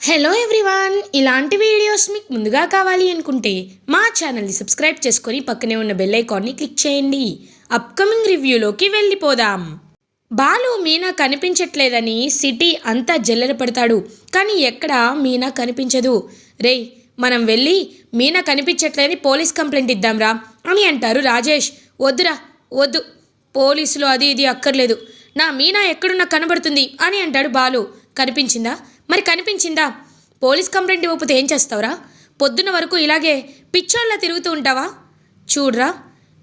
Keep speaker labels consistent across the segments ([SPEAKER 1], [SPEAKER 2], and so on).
[SPEAKER 1] Hello everyone ఇలాంటి videos మీకు ముందుగా కావాలి అనుకుంటే మా ఛానల్ని సబ్స్క్రైబ్ చేసుకొని పక్కనే ఉన్న బెల్ ఐకాన్ని క్లిక్ చేయండి. అప్కమింగ్ రివ్యూలోకి వెళ్ళిపోదాం. బాలు మీనా కనిపించట్లేదని సిటీ అంతా జల్లెడ పడతాడు. కానీ ఎక్కడ మీనా కనిపించదు. రేయ్ మనం వెళ్ళి మీనా కనిపించట్లేదని పోలీస్ కంప్లైంట్ ఇద్దాంరా అని అంటారు రాజేష్. వద్దురా వద్దు. పోలీసులు అది ఇది అక్కర్లేదు. నా మీనా ఎక్కడున్నా కనబడుతుంది అని అంటాడు బాలు. కనిపించిందా? మరి కనిపించిందా? పోలీస్ కంప్లైంట్ ఇవ్వకపోతే ఏం చేస్తావురా? పొద్దున్న వరకు ఇలాగే పిచ్చోళ్ళ తిరుగుతూ ఉంటావా? చూడరా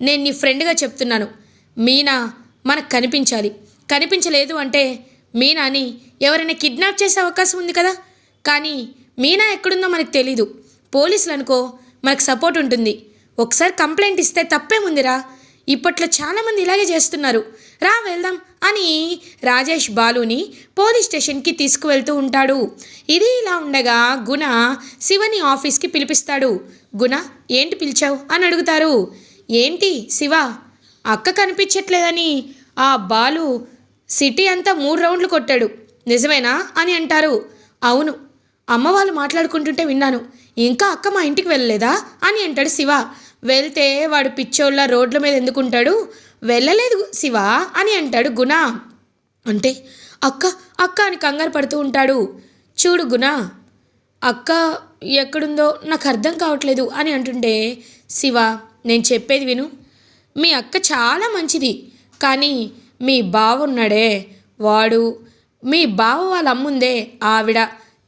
[SPEAKER 1] నేను నీ ఫ్రెండ్గా చెప్తున్నాను. మీనా మనకు కనిపించాలి. కనిపించలేదు అంటే మీనాని ఎవరైనా కిడ్నాప్ చేసే అవకాశం ఉంది కదా? కానీ మీనా ఎక్కడుందో మనకు తెలీదు. పోలీసులు అనుకో మనకు సపోర్ట్ ఉంటుంది. ఒకసారి కంప్లైంట్ ఇస్తే తప్పేముందిరా? ఇప్పట్లో చాలామంది ఇలాగే చేస్తున్నారు. రా వెళ్దాం. అని రాజేష్ బాలుని పోలీస్ స్టేషన్కి తీసుకువెళ్తూ ఉంటాడు. ఇది ఇలా ఉండగా గుణ శివని ఆఫీస్కి పిలిపిస్తాడు. గుణ ఏంటి పిలిచావు? అని అడుగుతారు. ఏంటి శివ అక్క కనిపించట్లేదని. ఆ బాలు సిటీ అంతా మూడు రౌండ్లు కొట్టాడు. నిజమేనా? అని అంటారు. అవును అమ్మ వాళ్ళు మాట్లాడుకుంటుంటే విన్నాను. ఇంకా అక్క మా ఇంటికి వెళ్ళలేదా? అని అంటాడు శివ. వెళ్తే వాడు పిచ్చోళ్ళ రోడ్ల మీద ఎందుకుంటాడు? వెళ్ళలేదు శివ అని అంటాడు గుణ. అంటే అక్క అక్క అని కంగారు పడుతూ ఉంటాడు. చూడు గుణ అక్క ఎక్కడుందో నాకు అర్థం కావట్లేదు అని అంటుంటే శివ నేను చెప్పేది విను. మీ అక్క చాలా మంచిది కానీ మీ బావ ఉన్నాడే. వాడు మీ బావ వాళ్ళ అమ్ముందే ఆవిడ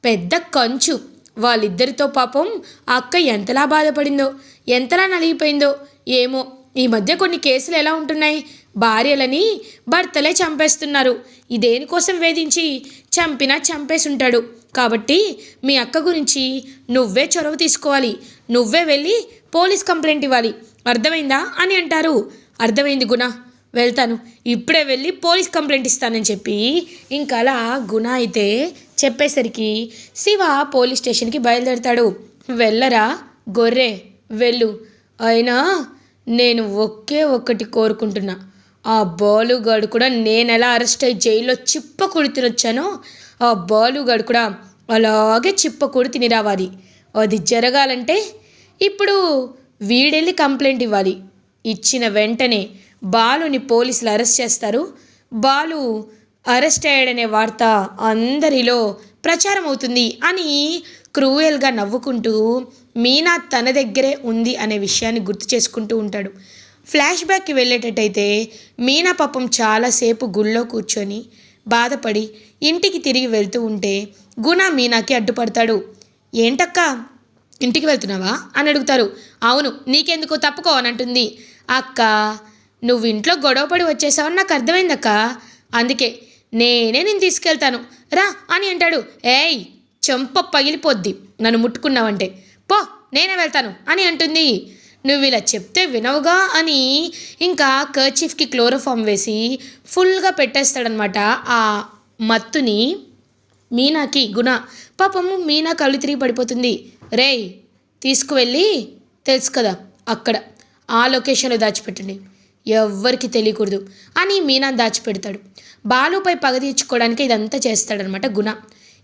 [SPEAKER 1] పెద్ద కంచు. వాళ్ళిద్దరితో పాపం ఆ అక్క ఎంతలా బాధపడిందో ఎంతలా నలిగిపోయిందో ఏమో ఈ మధ్య కొన్ని కేసులు ఎలా ఉంటున్నాయి? భార్యలని భర్తలే చంపేస్తున్నారు. ఇదేనికోసం వేధించి చంపినా చంపేసుంటాడు. కాబట్టి మీ అక్క గురించి నువ్వే చొరవ తీసుకోవాలి. నువ్వే వెళ్ళి పోలీస్ కంప్లైంట్ ఇవ్వాలి. అర్థమైందా అని అంటారు. అర్థమైంది గుణ. వెళ్తాను. ఇప్పుడే వెళ్ళి పోలీస్ కంప్లైంట్ ఇస్తానని చెప్పి ఇంకా అలా గుణ అయితే చెప్పేసరికి శివ పోలీస్ స్టేషన్కి బయలుదేరతాడు. వెళ్ళరా? గొర్రె వెళ్ళు. అయినా నేను ఒకే ఒక్కటి కోరుకుంటున్నా. ఆ బాలుగాడు కూడా నేను ఎలా అరెస్ట్ అయ్యి జైల్లో చిప్ప కొడి తినొచ్చానో ఆ బాలుగాడు కూడా అలాగే చిప్ప కొడి తిని రావాలి అది జరగాలంటే ఇప్పుడు వీడెళ్ళి కంప్లైంట్ ఇవ్వాలి. ఇచ్చిన వెంటనే బాలుని పోలీసులు అరెస్ట్ చేస్తారు. బాలు అరెస్ట్ అయ్యాడనే వార్త అందరిలో ప్రచారం అవుతుంది అని క్రూయల్గా నవ్వుకుంటూ మీనా తన దగ్గరే ఉంది అనే విషయాన్ని గుర్తు చేసుకుంటూ ఉంటాడు. ఫ్లాష్ బ్యాక్కి వెళ్ళేటట్టయితే మీనా పాపం చాలాసేపు గుళ్ళో కూర్చొని బాధపడి ఇంటికి తిరిగి వెళ్తూ ఉంటే గుణ మీనాకి అడ్డుపడతాడు. ఏంటక్క? ఇంటికి వెళ్తున్నావా? అని అడుగుతారు. అవును నీకెందుకు తప్పుకో అని అంటుంది. అక్క నువ్వు ఇంట్లో గొడవపడి వచ్చేసావని నాకు అర్థమైందక్క. అందుకే నేనే నేను తీసుకెళ్తాను. రా అని అంటాడు. ఏయ్ చెంప పగిలిపోద్ది. నన్ను ముట్టుకున్నావంటే. పో నేనే వెళ్తాను అని అంటుంది. నువ్వు ఇలా చెప్తే వినవుగా అని ఇంకా కర్చీఫ్కి క్లోరోఫామ్ వేసి ఫుల్గా పెట్టేస్తాడనమాట ఆ మత్తుని. మీనాకి గుణ. పాపము మీనా కళ్ళు తిరిగి పడిపోతుంది. రేయ్ తీసుకువెళ్ళి తెలుసు కదా అక్కడ ఆ లొకేషన్లో దాచిపెట్టండి. ఎవ్వరికి తెలియకూడదు అని మీనా దాచిపెడతాడు. బాలుపై పగ తీర్చుకోవడానికి ఇదంతా చేస్తాడనమాట గుణ.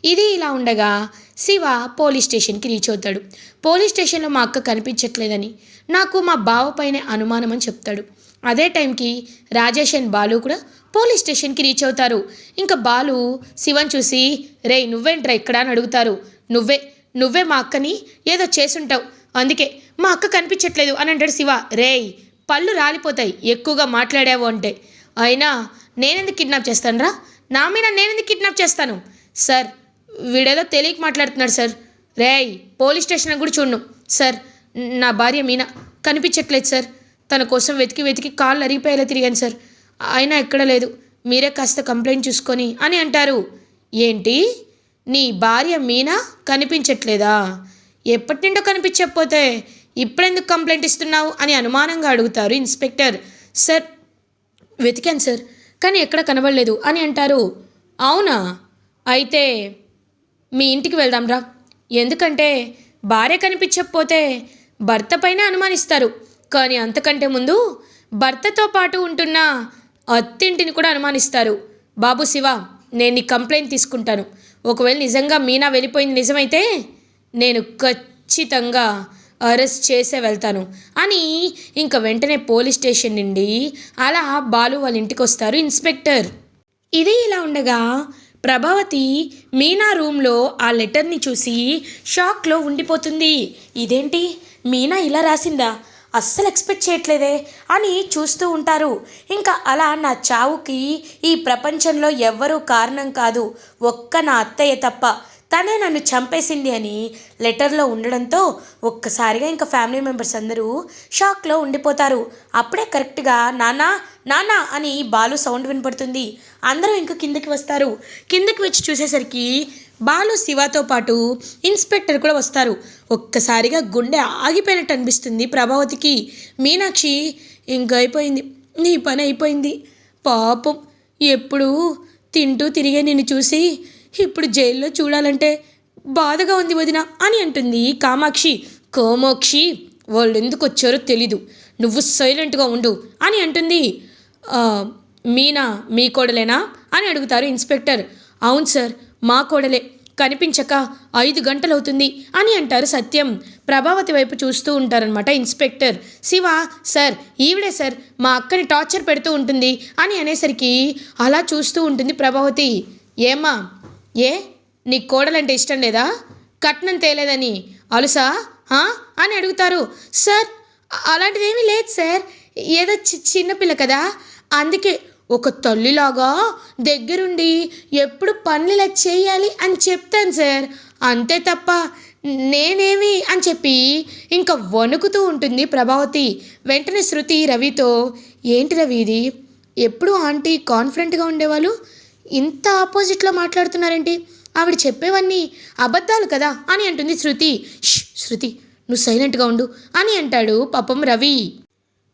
[SPEAKER 1] ఇది ఇలా ఉండగా శివ పోలీస్ స్టేషన్కి రీచ్ అవుతాడు. పోలీస్ స్టేషన్లో మా అక్క కనిపించట్లేదని నాకు మా బావ పైన అనుమానం అని చెప్తాడు. అదే టైంకి రాజేష్ అండ్ బాలు కూడా పోలీస్ స్టేషన్కి రీచ్ అవుతారు. ఇంకా బాలు శివన్ చూసి రే నువ్వేంట్రా ఇక్కడ? అని అడుగుతారు. నువ్వే నువ్వే మా అక్కని ఏదో చేసుంటావు. అందుకే మా అక్క కనిపించట్లేదు. అని అంటాడు శివ. రేయ్ పళ్ళు రాలిపోతాయి. ఎక్కువగా మాట్లాడావు అంటే. అయినా నేనెందుకు కిడ్నాప్ చేస్తానురా? నా మీద నేనెందుకు కిడ్నాప్ చేస్తాను? సార్ వీడేదో తెలియక మాట్లాడుతున్నాడు సార్. రేయ్ పోలీస్ స్టేషన్ కూడా చూడను. సార్ నా భార్య మీనా కనిపించట్లేదు సార్. తన కోసం వెతికి వెతికి కాళ్ళు అరిగిపోయేలా తిరిగాను సార్. అయినా ఎక్కడ లేదు. మీరే కాస్త కంప్లైంట్ చూసుకొని అని అంటారు. ఏంటి? నీ భార్య మీనా కనిపించట్లేదా? ఎప్పటి నుండో కనిపించకపోతే ఇప్పుడెందుకు కంప్లైంట్ ఇస్తున్నావు అని అనుమానంగా అడుగుతారు ఇన్స్పెక్టర్. సార్ వెతికాను సార్ కానీ ఎక్కడ కనబడలేదు అని అంటారు. అవునా? అయితే మీ ఇంటికి వెళ్దాంరా ఎందుకంటే భార్య కనిపించకపోతే భర్త పైన అనుమానిస్తారు. కానీ అంతకంటే ముందు భర్తతో పాటు ఉంటున్న అత్తింటిని కూడా అనుమానిస్తారు. బాబు శివ నేను నీ కంప్లైంట్ తీసుకుంటాను. ఒకవేళ నిజంగా మీనా వెళ్ళిపోయింది నిజమైతే నేను ఖచ్చితంగా అరెస్ట్ చేసే వెళ్తాను. అని ఇంకా వెంటనే పోలీస్ స్టేషన్ నుండి అలా బాలు వాళ్ళ ఇంటికి వస్తారు ఇన్స్పెక్టర్. ఇది ఇలా ఉండగా ప్రభావతి మీనా రూమ్లో ఆ లెటర్ని చూసి షాక్లో ఉండిపోతుంది. ఇదేంటి? మీనా ఇలా రాసిందా? అస్సలు ఎక్స్పెక్ట్ చేయట్లేదే అని చూస్తూ ఉంటారు. ఇంకా అలా నా చావుకి ఈ ప్రపంచంలో ఎవ్వరూ కారణం కాదు. ఒక్క నా అత్తయ్య తప్ప తనే నన్ను చంపేసింది అని లెటర్లో ఉండడంతో ఒక్కసారిగా ఇంకా ఫ్యామిలీ మెంబర్స్ అందరూ షాక్లో ఉండిపోతారు. అప్పుడే కరెక్ట్గా నానా నానా అని బాలు సౌండ్ వినపడుతుంది. అందరూ ఇంకా కిందకి వస్తారు. కిందకి వచ్చి చూసేసరికి బాలు శివతో పాటు ఇన్స్పెక్టర్ కూడా వస్తారు. ఒక్కసారిగా గుండె ఆగిపోయినట్టు అనిపిస్తుంది ప్రభావతికి. మీనాక్షి ఇంక అయిపోయింది. నీ పని అయిపోయింది. పాపం. ఎప్పుడు తింటూ తిరిగే నిన్ను చూసి ఇప్పుడు జైల్లో చూడాలంటే బాధగా ఉంది వదిన అని అంటుంది కామాక్షి. కోమోక్షి వాళ్ళు ఎందుకు వచ్చారో తెలీదు. నువ్వు సైలెంట్గా ఉండు అని అంటుంది. మీనా మీ కోడలేనా అని అడుగుతారు ఇన్స్పెక్టర్. అవును సార్ మా కోడలే. కనిపించక ఐదు గంటలు అవుతుంది అని అంటారు సత్యం. ప్రభావతి వైపు చూస్తూ ఉంటారనమాట ఇన్స్పెక్టర్. శివ సార్ ఈవిడే సార్ మా అక్కని టార్చర్ పెడుతూ ఉంటుంది అని అనేసరికి అలా చూస్తూ ఉంటుంది ప్రభావతి. ఏమా ఏ? నీ కోడలంటే ఇష్టం లేదా? కట్నం తేలేదని. అలుసా? అని అడుగుతారు. సార్ అలాంటిదేమీ లేదు సార్. ఏదో చి చిన్నపిల్ల కదా. అందుకే ఒక తల్లిలాగా దగ్గరుండి ఎప్పుడు పనులు ఇలా చేయాలి అని చెప్తాను సార్. అంతే తప్ప నేనేమి అని చెప్పి ఇంకా వణుకుతూ ఉంటుంది ప్రభావతి. వెంటనే శృతి రవితో ఏంటి రవి ఇది? ఎప్పుడు ఆంటీ కాన్ఫిడెంట్గా ఉండేవాళ్ళు? ఇంత ఆపోజిట్లో మాట్లాడుతున్నారేంటి? ఆవిడ చెప్పేవన్నీ అబద్ధాలు కదా అని అంటుంది శృతి. శృతి నువ్వు సైలెంట్గా ఉండు అని అంటాడు పాపం రవి.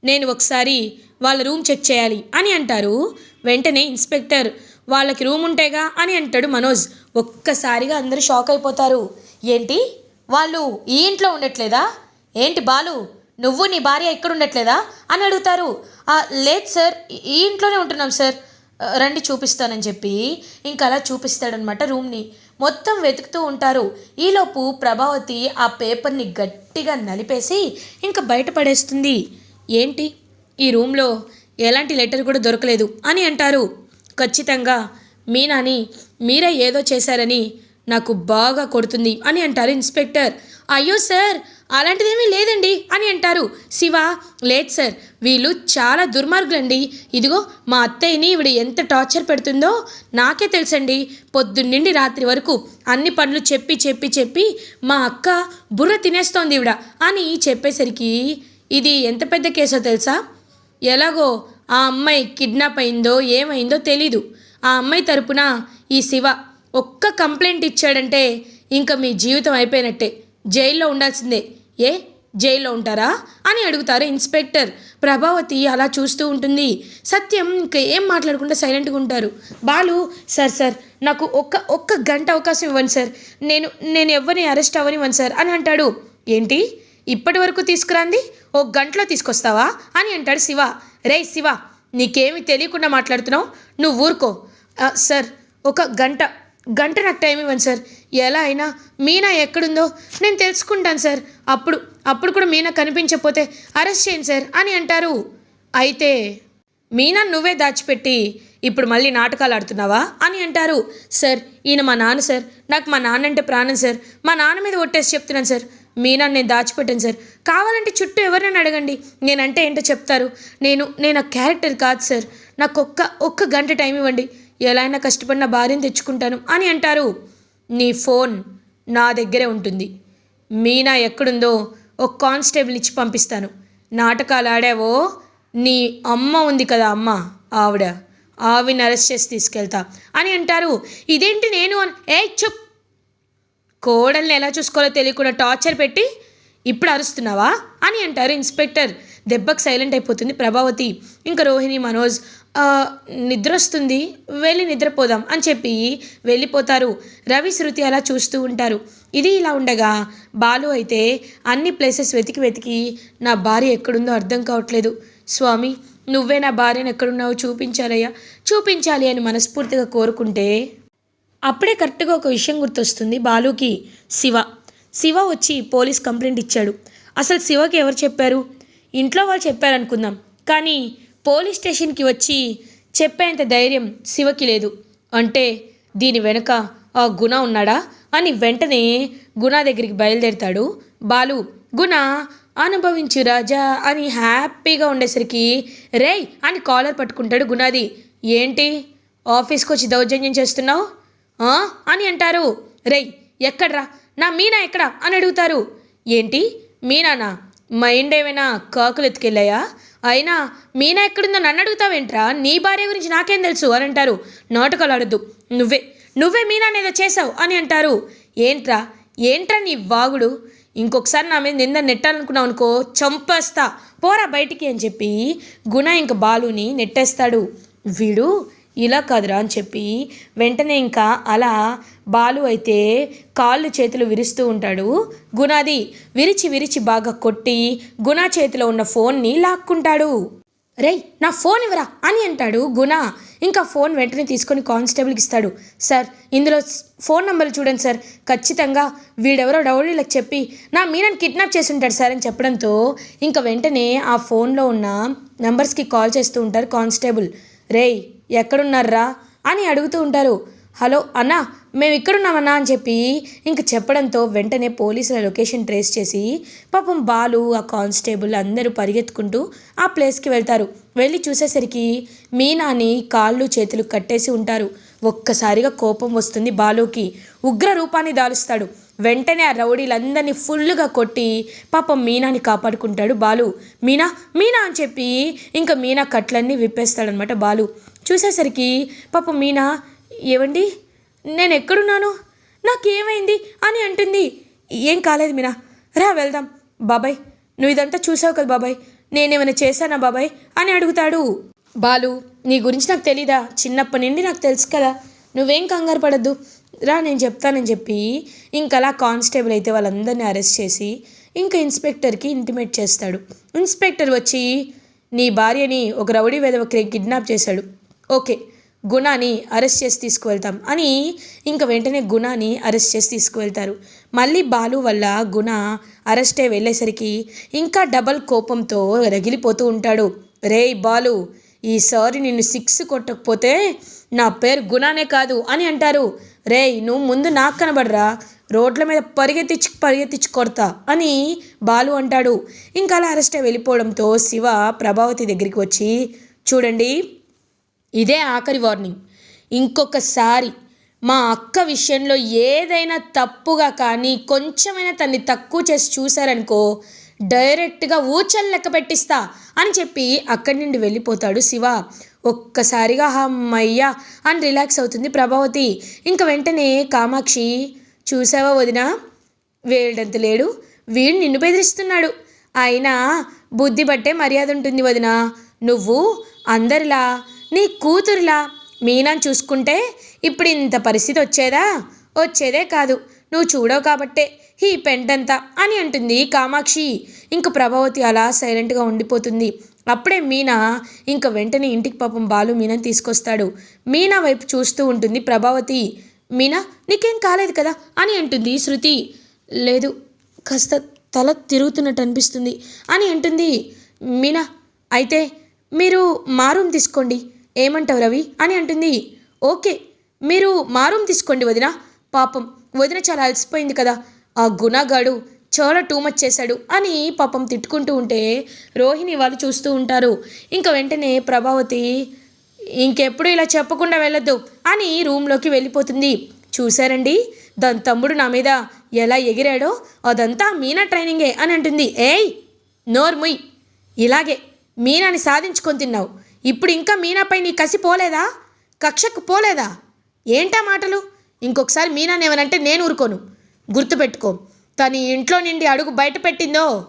[SPEAKER 1] నేను ఒకసారి వాళ్ళ రూమ్ చెక్ చేయాలి అని అంటారు. వెంటనే ఇన్స్పెక్టర్ వాళ్ళకి రూమ్ ఉంటేగా అని అంటాడు మనోజ్. ఒక్కసారిగా అందరూ షాక్ అయిపోతారు. ఏంటి? వాళ్ళు ఈ ఇంట్లో ఉండట్లేదా? ఏంటి బాలు? నువ్వు నీ భార్య ఇక్కడ ఉండట్లేదా? అని అడుగుతారు. లేదు సార్ ఈ- ఇంట్లోనే ఉంటున్నాం సార్. రండి చూపిస్తానని చెప్పి ఇంకా అలా చూపిస్తాడనమాట రూమ్ని. మొత్తం వెతుకుతూ ఉంటారు. ఈలోపు ప్రభావతి ఆ పేపర్ని గట్టిగా నలిపేసి ఇంకా బయటపడేస్తుంది. ఏంటి? ఈ రూమ్లో ఎలాంటి లెటర్ కూడా దొరకలేదు అని అంటారు. ఖచ్చితంగా మీనాని మీరే ఏదో చేశారని నాకు బాగా కొడుతుంది అని అంటారు ఇన్స్పెక్టర్. అయ్యో సార్! అలాంటిదేమీ లేదండి అని అంటారు. శివ లేదు సార్ వీళ్ళు చాలా దుర్మార్గులండి. ఇదిగో మా అత్తయ్యని ఈవిడ ఎంత టార్చర్ పెడుతుందో నాకే తెలుసండి. పొద్దున్నుండి రాత్రి వరకు అన్ని పనులు చెప్పి చెప్పి చెప్పి మా అక్క బుర్ర తినేస్తోంది ఇవిడ అని చెప్పేసరికి ఇది ఎంత పెద్ద కేసో తెలుసా? ఎలాగో ఆ అమ్మాయి కిడ్నాప్ అయిందో ఏమైందో తెలీదు. ఆ అమ్మాయి తరపున ఈ శివ ఒక్క కంప్లైంట్ ఇచ్చాడంటే ఇంకా మీ జీవితం అయిపోయినట్టే. జైల్లో ఉండాల్సిందే. ఏ? జైల్లో ఉంటారా? అని అడుగుతారు ఇన్స్పెక్టర్. ప్రభావతి అలా చూస్తూ ఉంటుంది. సత్యం ఇంకా ఏం మాట్లాడకుండా సైలెంట్గా ఉంటారు. బాలు సార్ సార్ నాకు ఒక్క ఒక్క గంట అవకాశం ఇవ్వండి సార్. నేను నేను ఎవరిని అరెస్ట్ అవ్వనివ్వను సార్ అని అంటాడు. ఏంటి? ఇప్పటి వరకు తీసుకురాంది? ఓ గంటలో తీసుకొస్తావా? అని అంటాడు శివ. రే శివ నీకేమి తెలియకుండా మాట్లాడుతున్నావు? నువ్వు ఊరుకో. సార్ ఒక గంట గంట నాకు టైం ఇవ్వండి సార్. ఎలా అయినా మీనా ఎక్కడుందో నేను తెలుసుకుంటాను సార్. అప్పుడు అప్పుడు కూడా మీనా కనిపించకపోతే అరెస్ట్ చేయండి సార్ అని అంటారు. అయితే మీనా నువ్వే దాచిపెట్టి ఇప్పుడు మళ్ళీ నాటకాలు ఆడుతున్నావా అని అంటారు. సార్ ఈయన మా నాన్న సార్. నాకు మా నాన్న అంటే ప్రాణం సార్. మా నాన్న మీద ఒట్టేసి చెప్తున్నాను సార్. మీనా నేను దాచిపెట్టాను సార్. కావాలంటే చుట్టూ ఎవరైనా అడగండి. నేనంటే ఏంటో చెప్తారు. నేను నేను ఆ క్యారెక్టర్ కాదు సార్. నాకు ఒక్క ఒక్క గంట టైం ఇవ్వండి. ఎలా అయినా కష్టపడిన భార్యను తెచ్చుకుంటాను అని అంటారు. నీ ఫోన్ నా దగ్గరే ఉంటుంది. మీనా ఎక్కడుందో ఒక కానిస్టేబుల్ ఇచ్చి పంపిస్తాను. నాటకాలు ఆడావో నీ అమ్మ ఉంది కదా అమ్మ ఆవిడ. ఆవిని అరెస్ట్ చేసి తీసుకెళ్తా. అని అంటారు. ఇదేంటి నేను ఏ చెప్! కోడల్ని ఎలా చూసుకోవాలో తెలియకుండా టార్చర్ పెట్టి ఇప్పుడు అరుస్తున్నావా? అని అంటారు ఇన్స్పెక్టర్. దెబ్బకు సైలెంట్ అయిపోతుంది ప్రభావతి. ఇంకా రోహిణి మనోజ్ నిద్ర వస్తుంది వెళ్ళి నిద్రపోదాం అని చెప్పి వెళ్ళిపోతారు. రవి శృతి అలా చూస్తూ ఉంటారు. ఇది ఇలా ఉండగా బాలు అయితే అన్ని ప్లేసెస్ వెతికి వెతికి నా భార్య ఎక్కడుందో అర్థం కావట్లేదు. స్వామి నువ్వే నా భార్యను ఎక్కడున్నావో చూపించాలయ్యా. చూపించాలి అని మనస్ఫూర్తిగా కోరుకుంటే అప్పుడే కరెక్ట్గా ఒక విషయం గుర్తొస్తుంది బాలుకి. శివ. శివ వచ్చి పోలీస్ కంప్లైంట్ ఇచ్చాడు. అసలు శివకి ఎవరు చెప్పారు? ఇంట్లో వాళ్ళు చెప్పారనుకుందాం. కానీ పోలీస్ స్టేషన్కి వచ్చి చెప్పేంత ధైర్యం శివకి లేదు. అంటే దీని వెనుక ఆ గుణ ఉన్నాడా? అని వెంటనే గుణ దగ్గరికి బయలుదేరుతాడు. బాలు గుణ అనుభవించు రాజా అని హ్యాపీగా ఉండేసరికి రేయ్ అని కాలర్ పట్టుకుంటాడు గుణాది. ఏంటి? ఆఫీస్కి వచ్చి దౌర్జన్యం చేస్తున్నావు? అని అంటారు. రేయ్ ఎక్కడ్రా? నా మీనా ఎక్కడా? అని అడుగుతారు. ఏంటి? మీనానా? మైండ్ ఏమైనా కాకులు ఎత్తుకెళ్ళాయా అయినా మీనా ఎక్కడుందో నన్ను అడుగుతావేంట్రా? నీ భార్య గురించి నాకేం తెలుసు? అని అంటారు. నాటకాలు ఆడద్దు. నువ్వే. నువ్వే మీనా ఏదో చేసావు అని అంటారు. ఏంట్రా? ఏంట్రా నీ వాగుడు? ఇంకొకసారి నా మీద నింద నెట్టాలనుకున్నావు అనుకో చంపేస్తా. పోరా బయటికి అని చెప్పి గుణ ఇంక బాలుని నెట్టేస్తాడు. వీడు ఇలా కాదురా అని చెప్పి వెంటనే ఇంకా అలా బాలు అయితే కాళ్ళు చేతులు విరుస్తూ ఉంటాడు. గుణాది విరిచి విరిచి బాగా కొట్టి గుణ చేతిలో ఉన్న ఫోన్ని లాక్కుంటాడు. రేయ్ నా ఫోన్ ఇవ్వరా అని అంటాడు గుణ. ఇంకా ఫోన్ వెంటనే తీసుకొని కానిస్టేబుల్కి ఇస్తాడు. సార్ ఇందులో ఫోన్ నెంబర్ చూడండి సార్. ఖచ్చితంగా వీడెవరో డౌడీలకు చెప్పి నా మీనని కిడ్నాప్ చేసి ఉంటాడు సార్ అని చెప్పడంతో ఇంకా వెంటనే ఆ ఫోన్లో ఉన్న నంబర్స్కి కాల్ చేస్తూ ఉంటారు కానిస్టేబుల్. రేయ్ ఎక్కడున్నారా అని అడుగుతూ ఉంటారు. హలో అన్నా మేము ఇక్కడున్నామన్నా అని చెప్పి ఇంక చెప్పడంతో వెంటనే పోలీసుల లొకేషన్ ట్రేస్ చేసి పాపం బాలు ఆ కానిస్టేబుల్ అందరూ పరిగెత్తుకుంటూ ఆ ప్లేస్కి వెళ్తారు. వెళ్ళి చూసేసరికి మీనాని కాళ్ళు చేతులు కట్టేసి ఉంటారు. ఒక్కసారిగా కోపం వస్తుంది బాలుకి. ఉగ్ర రూపాన్ని దాలుస్తాడు. వెంటనే ఆ రౌడీలందరినీ ఫుల్గా కొట్టి పాపం మీనాని కాపాడుకుంటాడు బాలు. మీనా మీనా అని చెప్పి ఇంకా మీనా కట్లన్నీ విప్పేస్తాడనమాట బాలు. చూసేసరికి పాపం మీనా ఏవండి? నేను ఎక్కడున్నాను? నాకేమైంది? అని అంటుంది. ఏం కాలేదు మీనా రా వెళ్దాం. బాబాయ్ నువ్వు ఇదంతా చూసావు కదా బాబాయ్ నేనేమైనా చేశానా బాబాయ్? అని అడుగుతాడు. బాలు నీ గురించి నాకు తెలీదా? చిన్నప్పటి నుండి నాకు తెలుసు కదా. నువ్వేం కంగారు పడద్దు. రా నేను చెప్తానని చెప్పి ఇంకలా కానిస్టేబుల్ అయితే వాళ్ళందరినీ అరెస్ట్ చేసి ఇంకా ఇన్స్పెక్టర్కి ఇంటిమేట్ చేస్తాడు. ఇన్స్పెక్టర్ వచ్చి నీ భార్యని ఒక రౌడీ వెధవ కిడ్నాప్ చేశాడు. ఓకే గుణాని అరెస్ట్ చేసి తీసుకువెళ్తాం. అని ఇంకా వెంటనే గుణాని అరెస్ట్ చేసి తీసుకువెళ్తారు. మళ్ళీ బాలు వల్ల గుణ అరెస్టే వెళ్ళేసరికి ఇంకా డబల్ కోపంతో రగిలిపోతూ ఉంటాడు. రేయ్ బాలు ఈసారి నిన్ను సిక్స్ కొట్టకపోతే నా పేరు గుణానే కాదు అని అంటారు. రేయ్ నువ్వు ముందు నాకు కనబడరా రోడ్ల మీద పరిగెత్తిచ్చి పరిగెత్తిచ్చి కొడతా అని బాలు అంటాడు. ఇంకా అలా అరెస్ట్ వెళ్ళిపోవడంతో శివ ప్రభావతి దగ్గరికి వచ్చి చూడండి ఇదే ఆఖరి వార్నింగ్. ఇంకొకసారి మా అక్క విషయంలో ఏదైనా తప్పుగా కానీ కొంచెమైనా తన్ని తక్కువ చేసి చూశారనుకో డైరెక్ట్గా ఊచలు లెక్క పెట్టిస్తా అని చెప్పి అక్కడి నుండి వెళ్ళిపోతాడు శివ. ఒక్కసారిగా అమ్మయ్యా అని రిలాక్స్ అవుతుంది ప్రభావతి. ఇంక వెంటనే కామాక్షి చూసావా వదినా? వేడంత లేడు. వీడు నిన్ను బెదిరిస్తున్నాడు. అయినా బుద్ధి బట్టే మర్యాద ఉంటుంది వదినా. నువ్వు అందరిలా నీ కూతురులా మీనాన్ని చూసుకుంటే ఇప్పుడు ఇంత పరిస్థితి వచ్చేదా? వచ్చేదే కాదు. నువ్వు చూడవు కాబట్టే ఈ పెంటంతా అని అంటుంది కామాక్షి. ఇంక ప్రభావతి అలా సైలెంట్గా ఉండిపోతుంది. అప్పుడే మీనా ఇంక వెంటనే ఇంటికి పాపం బాలు మీనాని తీసుకొస్తాడు. మీనా వైపు చూస్తూ ఉంటుంది ప్రభావతి. మీనా నీకేం కాలేదు కదా? అని అంటుంది శృతి. లేదు కాస్త తల తిరుగుతున్నట్టు అనిపిస్తుంది అని అంటుంది మీనా. అయితే మీరు మా రూమ్ తీసుకోండి. ఏమంటావు రవి? అని అంటుంది. ఓకే మీరు మా రూమ్ తీసుకోండి వదిన. పాపం వదిన చాలా అలసిపోయింది కదా. ఆ గుణగాడు చాలా టూ మచ్ చేశాడు అని పాపం తిట్టుకుంటూ ఉంటే రోహిణి వాళ్ళు చూస్తూ ఉంటారు. ఇంకా వెంటనే ప్రభావతి ఇంకెప్పుడు ఇలా చెప్పకుండా వెళ్ళొద్దు అని రూమ్లోకి వెళ్ళిపోతుంది. చూశారండి? దాని తమ్ముడు నా మీద ఎలా ఎగిరాడో అదంతా మీనా ట్రైనింగే అని అంటుంది. ఏయ్ నోర్ముయ్. ఇలాగే మీనాని సాధించుకొని తిన్నావు. ఇప్పుడు ఇంకా మీనాపై నీ కసి పోలేదా? కక్షకు పోలేదా? ఏంటా మాటలు? ఇంకొకసారి మీనాని నేను ఊరుకోను. గుర్తుపెట్టుకో తను ఇంట్లో నిండి అడుగు బయట పెట్టిందో?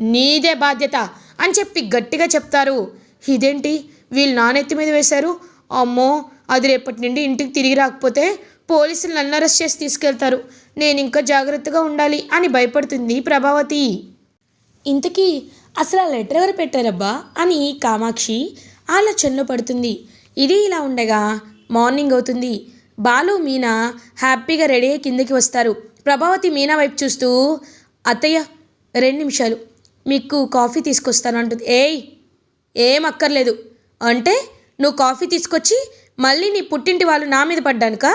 [SPEAKER 1] నీదే బాధ్యత అని చెప్పి గట్టిగా చెప్తారు. ఇదేంటి? వీళ్ళు నానెత్తి మీద వేశారు? అమ్మో అది రేపటి నుండి ఇంటికి తిరిగి రాకపోతే పోలీసులు నన్ను అరెస్ట్ చేసి తీసుకెళ్తారు. నేను ఇంకా జాగ్రత్తగా ఉండాలి అని భయపడుతుంది ప్రభావతి. ఇంతకీ అసలు ఆ లెటర్ ఎవరు పెట్టారబ్బా అని కామాక్షి ఆలోచనలో పడుతుంది. ఇది ఇలా ఉండగా మార్నింగ్ అవుతుంది. బాలు మీనా హ్యాపీగా రెడీ అయ్యి కిందకి వస్తారు. ప్రభావతి మీనా వైపు చూస్తూ అత్తయ్య రెండు నిమిషాలు. మీకు కాఫీ తీసుకొస్తాను అంటుంది. ఏయ్ ఏం అక్కర్లేదు. అంటే నువ్వు కాఫీ తీసుకొచ్చి మళ్ళీ నీ పుట్టింటి వాళ్ళు నా మీద పడ్డానుక?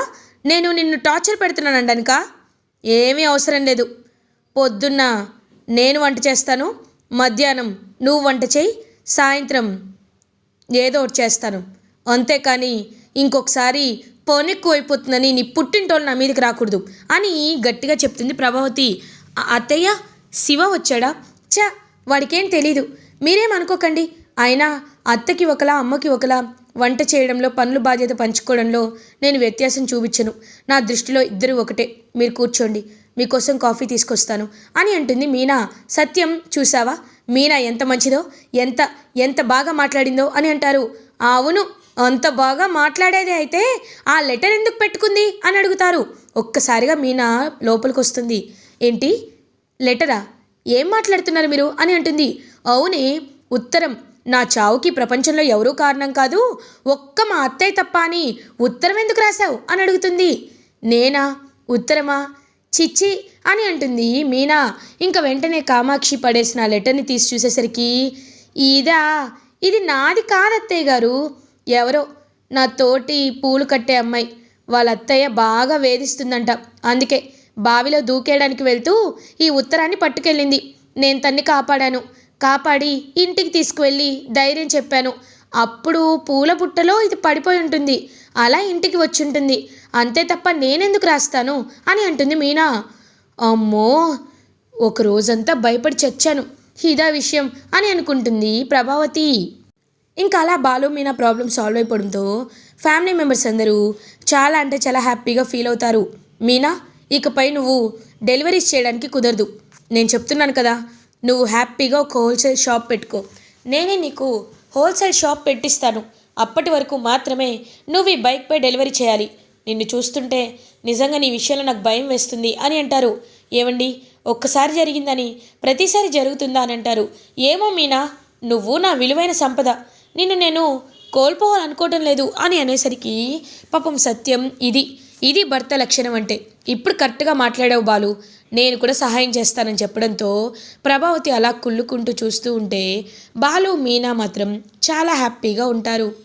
[SPEAKER 1] నేను నిన్ను టార్చర్ పెడుతున్నాను అనడానిక ఏమీ అవసరం లేదు. పొద్దున్న నేను వంట చేస్తాను మధ్యాహ్నం నువ్వు వంట చేయి సాయంత్రం ఏదో ఒకటి చేస్తాను. అంతేకాని ఇంకొకసారి పోనెక్కువైపోతుందని అయిపోతుందని నీ పుట్టింటోళ్ళు నా మీదకి రాకూడదు అని గట్టిగా చెప్తుంది ప్రభావతి. అత్తయ్య శివ వచ్చాడా? చ వాడికేం తెలీదు. మీరేమనుకోకండి అయినా అత్తకి ఒకలా అమ్మకి ఒకలా వంట చేయడంలో పనులు బాధ్యత పంచుకోవడంలో నేను వ్యత్యాసం చూపించను. నా దృష్టిలో ఇద్దరు ఒకటే. మీరు కూర్చోండి. మీకోసం కాఫీ తీసుకొస్తాను అని అంటుంది మీనా. సత్యం చూసావా మీనా ఎంత మంచిదో ఎంత ఎంత బాగా మాట్లాడిందో అని అంటారు. అవును అంత బాగా మాట్లాడేది అయితే ఆ లెటర్ ఎందుకు పెట్టుకుంది అని అడుగుతారు. ఒక్కసారిగా మీనా లోపలికి వస్తుంది ఏంటి? లెటరా? ఏం మాట్లాడుతున్నారు మీరు అని అంటుంది. అవునే ఉత్తరం. నా చావుకి ప్రపంచంలో ఎవరూ కారణం కాదు ఒక్క మా అత్తయ్య తప్ప అని ఉత్తరం ఎందుకు రాశావు అని అడుగుతుంది. నేనా? ఉత్తరమా? చిచ్చి అని అంటుంది మీనా. ఇంకా వెంటనే కామాక్షి పడేసిన లెటర్ని తీసి చూసేసరికి ఇదా ఇది నాది కాదత్తయ్య గారు. ఎవరో నా తోటి పూలు కట్టే అమ్మాయి. వాళ్ళ అత్తయ్య బాగా వేధిస్తుందంట. అందుకే బావిలో దూకేయడానికి వెళ్తూ ఈ ఉత్తరాన్ని పట్టుకెళ్ళింది. నేను తన్ని కాపాడాను. కాపాడి ఇంటికి తీసుకువెళ్ళి ధైర్యం చెప్పాను. అప్పుడు పూల బుట్టలో ఇది పడిపోయి ఉంటుంది. అలా ఇంటికి వచ్చి ఉంటుంది అంతే తప్ప నేనెందుకు రాస్తాను? అని అంటుంది మీనా. అమ్మో ఒక రోజంతా భయపడి చచ్చాను. ఇదా విషయం అని అనుకుంటుంది ప్రభావతి. ఇంకా అలా బాలు మీనా ప్రాబ్లం సాల్వ్ అయిపోవడంతో ఫ్యామిలీ మెంబర్స్ అందరూ చాలా అంటే చాలా హ్యాపీగా ఫీల్ అవుతారు. మీనా ఇకపై నువ్వు డెలివరీస్ చేయడానికి కుదరదు. నేను చెప్తున్నాను కదా నువ్వు హ్యాపీగా ఒక హోల్సేల్ షాప్ పెట్టుకో. నేనే నీకు హోల్సేల్ షాప్ పెట్టిస్తాను. అప్పటి వరకు మాత్రమే నువ్వు ఈ బైక్పై డెలివరీ చేయాలి. నిన్ను చూస్తుంటే నిజంగా నీ విషయంలో నాకు భయం వేస్తుంది అని అంటారు. ఏమండి ఒక్కసారి జరిగిందని ప్రతిసారి జరుగుతుందా అని అంటారు. ఏమో మీనా? నువ్వు నా విలువైన సంపద. నిన్ను నేను కోల్పోవాలనుకోవటం లేదు అని అనేసరికి పాపం సత్యం ఇది. ఇది భర్త లక్షణం అంటే. ఇప్పుడు కరెక్ట్గా మాట్లాడావు బాలు. నేను కూడా సహాయం చేస్తానని చెప్పడంతో ప్రభావతి అలా కుళ్ళుకుంటూ చూస్తూ ఉంటే బాలు మీనా మాత్రం చాలా హ్యాపీగా ఉంటారు.